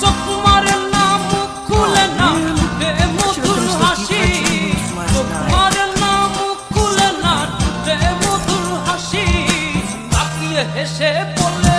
চোখ মারে না, মুখ খুলে না। হাসি, চোখ মারে না না। টুটে মধুর হাসি, তাকিয়ে হেসে বলে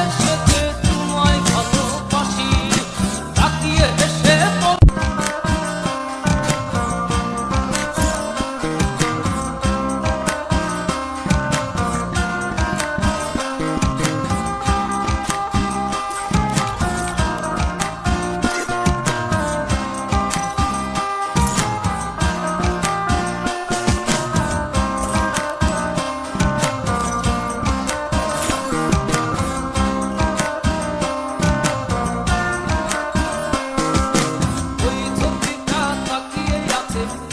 live.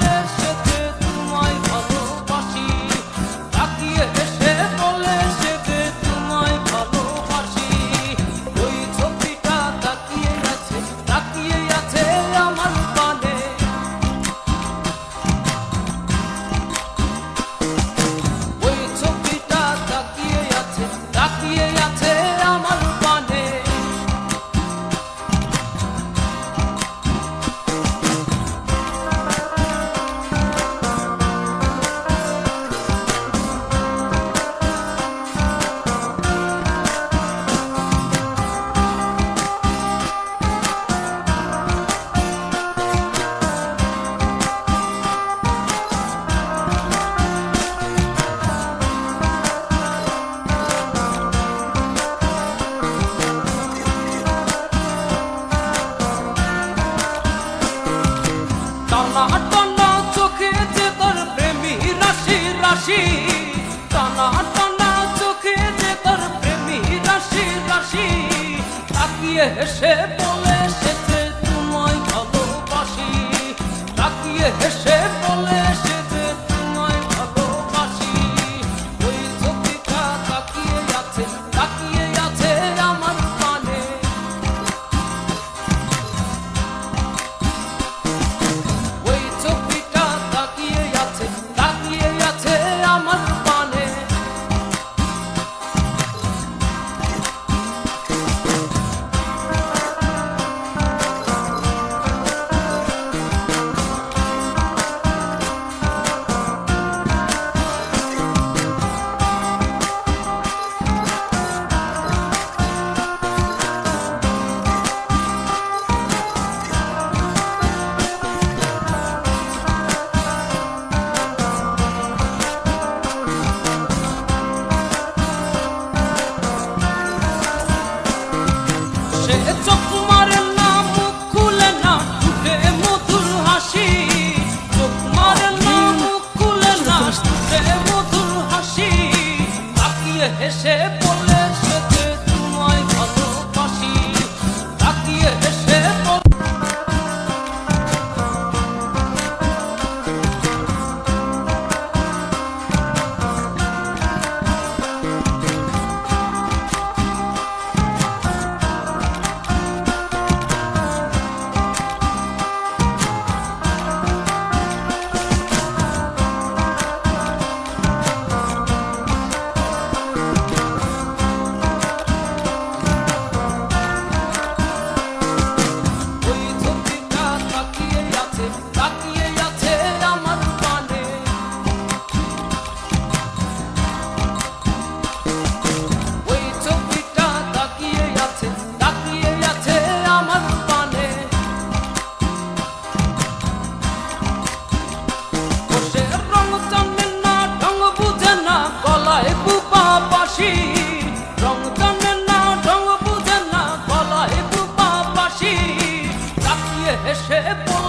টানা টানা চোখে যে তোর প্রেমী রাশি রাশি। টানা টানা চোখে যে তোর প্রেমী রাশি রাশি। তাকিয়ে হেসে বলে সে شبه